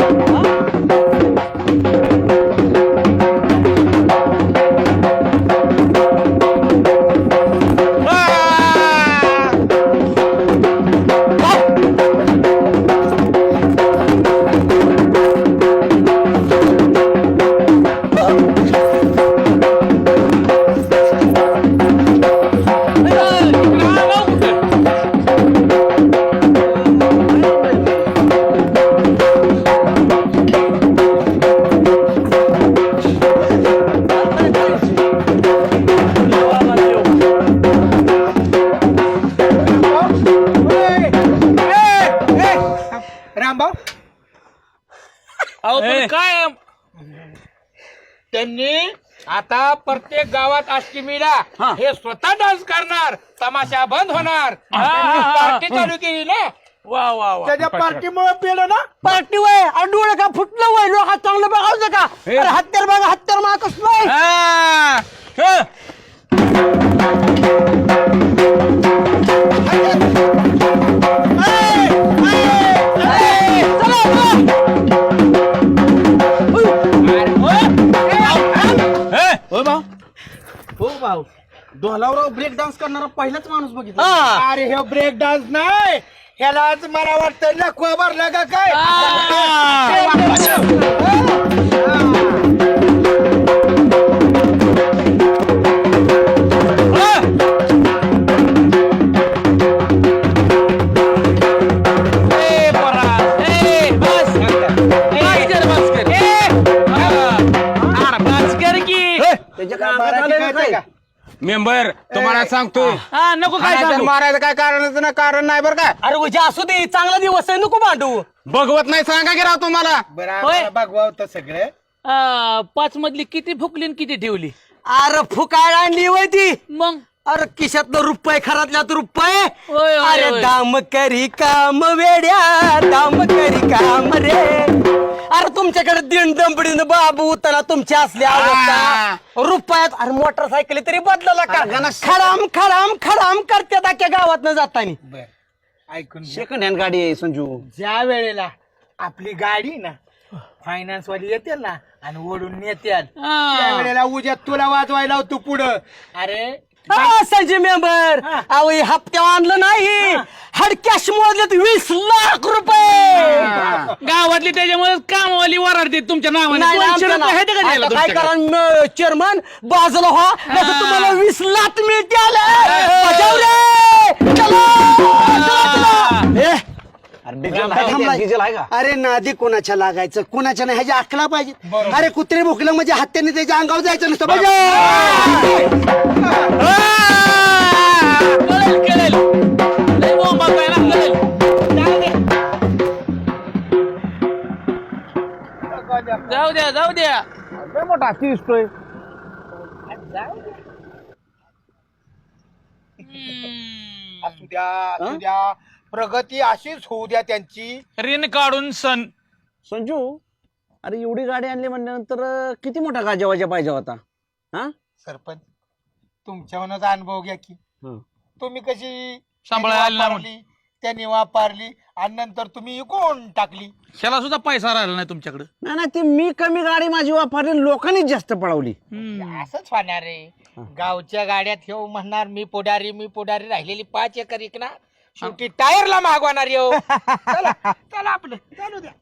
Oh. अहो पण काय त्यांनी आता प्रत्येक गावात अष्टमीला हे. स्वतः डान्स करणार तमाशा बंद होणार. पार्टी चालू केली ना. वा वा वा. त्याच्या पार्टीमुळे पेलं ना? पार्टी वय डोळे का फुटलं? हो डोलावर ब्रेक डान्स करणारा पहिलाच माणूस बघितला हा. अरे हे ब्रेक डान्स नाही ह्यालाच मला वाटतं लखवा भरला का काय ए. ए, बस. हा. अरे, की त्याच्या काय? मेंबर तुम्हाला सांगतो हा. नको काय सांगू. मारायचं काय कारणच ना कारण नाही बरं का? अरे उद्या असू दे चांगला दिवस आहे नको भांडू. बघवत नाही सांगा की राव तुम्हाला. बरं होय. आम्हाला बघवा होतं सगळं. आ, पाच मधली किती फुकली आणि किती ठेवली? अरे फुकाळ आणली वय ती. मग? अरे खिशातलं रुपये खरातल्यात रुपये. होय, होय, अरे होय. दाम करी काम वेड्या दाम करी काम रे. अरे तुमच्याकडे दिन दंबडीनं बाबू तुमच्या असल्या अवस्था रुपयात अरे मोटरसायकली तरी बदलला का? खडाम खडाम खडाम करते त्या गावात न जातानी. बर. ऐकून. सेकंड हँड गाडी आहे संजू. ज्या वेळेला आपली गाडी ना फायनान्स वाली येते ना आणि ओढून नेते. त्या वेळेला उद्या तुला वाजवायला तू पुढं. अरे हा, संजय मेंबर. अहो हे हप्त्या आणलं नाही. हड कॅश मोजलेत वीस लाख रुपये. गावातली त्याच्यामुळे कामवाली वराडते तुमच्या नावाने. नाही, आमच्या का द्यायला आता काय तुमच्याकडे? करा चेअरमन बाजूला व्हा. नाहीतर तुम्हाला वीस लाख मिळते बजाव रे! चला, चला, चला. ए, डिझेल आहे का? अरे नादी कोणाच्या लागायचं? कोणाच्या नाही? ह्याची अकला पाहिजे. अरे कुत्रे भुकलं म्हणजे हत्याने त्याच्या अंगावर जायचं नसतं. बजाव द्या जाऊ द्या. मोठा हत्ती दिसतोय. असू द्या असू द्या. प्रगती अशीच होऊ द्या त्यांची. ऋण काढून सण संजू अरे एवढी गाडी आणली म्हणल्यानंतर अं, किती मोठा गाजावाजा पाहिजे होता? हा? सरपंच तुमच्यावरच अनुभव घ्या की. हं. तुम्ही कशी सांभाळायला त्यांनी वापरली. आणि नंतर तुम्ही इकून टाकली. त्याला सुद्धा पैसा राहिला नाही तुमच्याकडे. नाही नाही ती मी कमी गाडी माझी वापरली लोकांनीच जास्त पळवली. असंच होणार आहे गावच्या गाड्यात हे म्हणणार मी पुढारी मी पुढारी राहिलेली पाच एकर इकणार शेवटी टायरला मागवणार येऊ चला चला आपलं चालू द्या.